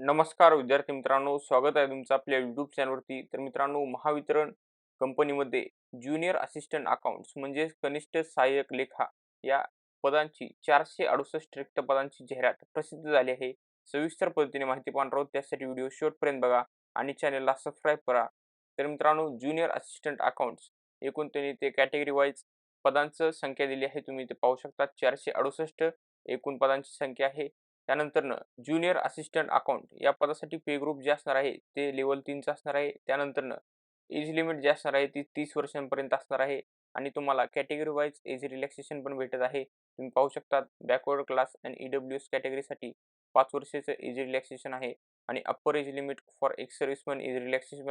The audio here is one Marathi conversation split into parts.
नमस्कार विद्यार्थी मित्रांनो स्वागत आहे तुमचं आपल्या यूट्यूब चॅनलवरती तर मित्रांनो महावितरण कंपनीमध्ये ज्युनियर असिस्टंट अकाउंट्स म्हणजे कनिष्ठ सहाय्यक लेखा या पदांची चारशे अडुसष्ट रिक्त पदांची जाहिरात प्रसिद्ध झाली आहे. सविस्तर पद्धतीने माहिती पाहणार आहोत. त्यासाठी व्हिडिओ शेवटपर्यंत बघा आणि चॅनलला सबस्क्राईब करा. तर मित्रांनो ज्युनियर असिस्टंट अकाउंट्स एकूण त्यांनी ते कॅटेगरी वाईज पदांचं संख्या दिली आहे. तुम्ही ते पाहू शकता चारशे अडुसष्ट एकूण पदांची संख्या आहे. त्यानंतरनं ज्युनियर असिस्टंट अकाउंट या पदासाठी पे ग्रुप जे असणार आहे ते लेवल तीनचं असणार आहे. त्यानंतरनं एज लिमिट जे असणार आहे ती तीस वर्षांपर्यंत असणार आहे आणि तुम्हाला कॅटेगरी वाईज एज रिलॅक्सेशन पण भेटत आहे. तुम्ही पाहू शकता backward class and E W S कॅटेगरीसाठी पाच वर्षाचं एज रिलॅक्सेशन आहे आणि upper age limit for ex serviceman is relaxation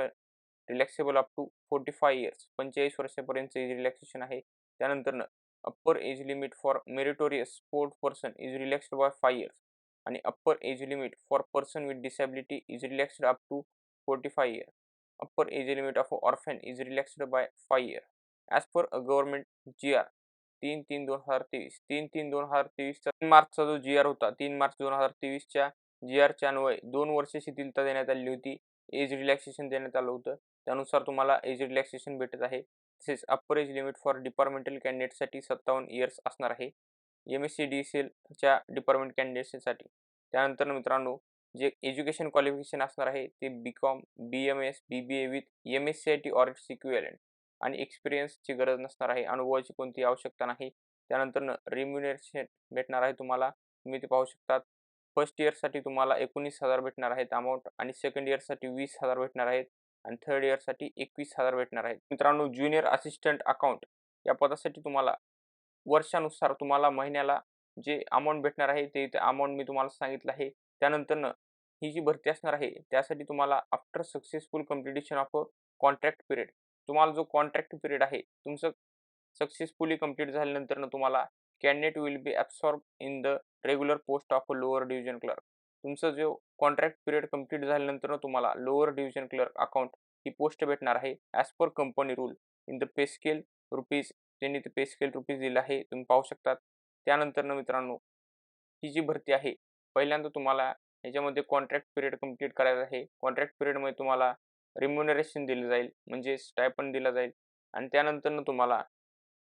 relaxable up to forty five years पंचेचाळीस वर्षापर्यंत एज रिलॅक्सेशन आहे. त्यानंतरनं upper age limit for meritorious sport person is relaxed by five years आणि upper age limit for person with disability is relaxed up to forty five year upper age limit of orphan is relaxed by five year as per a government G R तीन तीन दोन हजार तेवीस तीन तीन दोन हजार तेवीसचा तीन मार्चचा जो जी आर होता तीन मार्च दोन हजार तेवीसच्या जी आरच्या अन्वये दोन वर्ष शिथिलता देण्यात आली होती. एज रिलॅक्सेशन देण्यात आलं होतं. त्यानुसार तुम्हाला एज रिलॅक्सेशन भेटत आहे. तसेच upper age limit for departmental कॅन्डिडेटसाठी सत्तावन्न इयर्स असणार आहे. M S C D C एलच्या डिपार्टमेंट कॅन्डिडेटसाठी त्यानंतर मित्रांनो जे एज्युकेशन क्वालिफिकेशन असणार आहे ते B com B M S B B A with M S C I T or equivalent आणि एक्सपिरियन्सची गरज नसणार आहे. अनुभवाची कोणती आवश्यकता नाही. त्यानंतर रिम्युनेशन भेटणार आहे तुम्हाला. तुम्ही ते पाहू शकतात. फर्स्ट इयरसाठी तुम्हाला एकोणीस हजार भेटणार आहेत अमाऊंट आणि सेकंड इयरसाठी वीस हजार भेटणार आहेत आणि थर्ड इयरसाठी एकवीस हजार भेटणार आहेत. मित्रांनो ज्युनियर असिस्टंट अकाउंट या पदासाठी तुम्हाला वर्षानुसार तुम्हाला महिन्याला जे अमाऊंट भेटणार आहे ते इथे अमाऊंट मी तुम्हाला सांगितलं आहे. त्यानंतरनं ही जी भरती असणार आहे त्यासाठी तुम्हाला after successful completion of contract period तुम्हाला जो कॉन्ट्रॅक्ट पिरियड आहे तुमचं सक्सेसफुली कंप्लीट झाल्यानंतरनं तुम्हाला candidate will be absorb in the regular post of lower division clerk तुमचं जो कॉन्ट्रॅक्ट पिरियड कंप्लीट झाल्यानंतर तुम्हाला लोअर डिव्हिजन क्लर्क अकाउंट ही पोस्ट भेटणार आहे as per company rule in the pay scale rupees त्यांनी ते पे स्केल रुपीज दिलं आहे तुम्ही पाहू शकतात. त्यानंतरनं मित्रांनो ही जी भरती आहे पहिल्यांदा तुम्हाला याच्यामध्ये कॉन्ट्रॅक्ट पिरियड कंप्लीट करायचा आहे. कॉन्ट्रॅक्ट पिरियडमध्ये तुम्हाला रिम्युनरेशन दिलं जाईल म्हणजे स्टायपन दिला जाईल आणि त्यानंतरनं तुम्हाला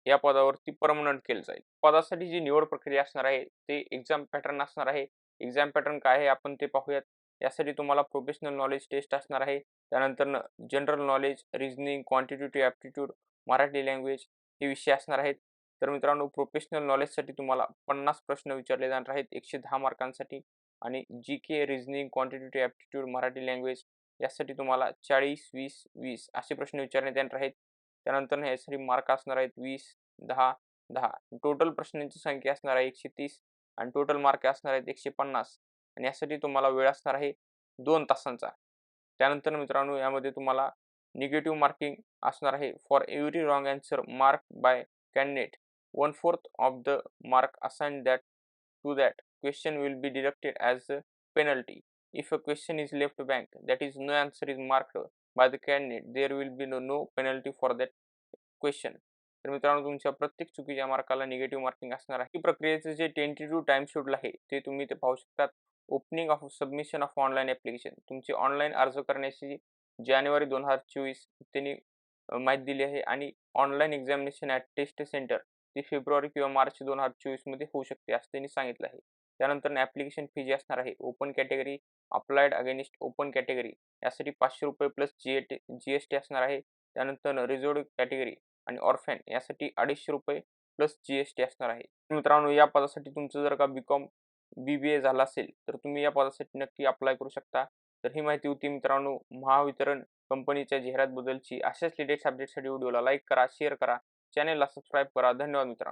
या पदावरती परमनंट केलं जाईल. पदासाठी जी निवड प्रक्रिया असणार आहे ते एक्झाम पॅटर्न असणार आहे. एक्झाम पॅटर्न काय आहे आपण ते पाहूयात. यासाठी तुम्हाला प्रोफेशनल नॉलेज टेस्ट असणार आहे. त्यानंतरनं general knowledge reasoning quantitative aptitude Marathi language हे विषय असणार आहेत. तर मित्रांनो प्रोफेशनल नॉलेजसाठी तुम्हाला पन्नास प्रश्न विचारले जाणार आहेत एकशे दहा मार्कांसाठी आणि G K reasoning quantitative aptitude Marathi language यासाठी तुम्हाला चाळीस वीस वीस असे प्रश्न विचारण्यात येणार आहेत. त्यानंतर यासाठी मार्क असणार आहेत वीस दहा दहा. टोटल प्रश्नांची संख्या असणार आहे एकशे तीस आणि टोटल मार्क असणार आहेत एकशे पन्नास आणि यासाठी तुम्हाला वेळ असणार आहे दोन तासांचा. त्यानंतर मित्रांनो यामध्ये तुम्हाला निगेटिव्ह मार्किंग असणार आहे. For every wrong answer mark by candidate one fourth of the mark assigned that to that question will be deducted as a penalty if a question is left blank that is no answer is marked by the candidate there will be no, no penalty for that question तर मित्रांनो तुमच्या प्रत्येक चुकीच्या मार्काला निगेटिव्ह मार्किंग असणार आहे ही प्रक्रियेचं जे टेंटेटिव्ह टाइम शेड्यूल आहे ते तुम्ही ते पाहू शकतात opening of submission of online application तुमची ऑनलाईन अर्ज करण्याची जानेवारी दोन हजार चोवीस त्यांनी माहिती दिली आहे आणि online examination at test centre ती फेब्रुवारी किंवा मार्च दोन हजार चोवीसमध्ये होऊ शकते असं त्यांनी सांगितलं आहे. त्यानंतर ॲप्लिकेशन फी जी असणार आहे open category applied against open category यासाठी पाचशे रुपये plus G A T G S T असणार आहे. त्यानंतर रिझर्व कॅटेगरी आणि ऑर्फॅन यासाठी अडीचशे रुपये प्लस जी एस टी असणार आहे. मित्रांनो या पदासाठी तुमचं जर का बी कॉम बी बी ए झालं असेल तर तुम्ही या पदासाठी नक्की अप्लाय करू शकता. तर ही माहिती होती मित्रांनो महावितरण कंपनीच्या जाहिरातबद्दलची अशाच लेटेस्ट अपडेटसाठी व्हिडिओला लाईक करा शेअर करा. चॅनेलला सबस्क्राईब करा. धन्यवाद मित्रांनो.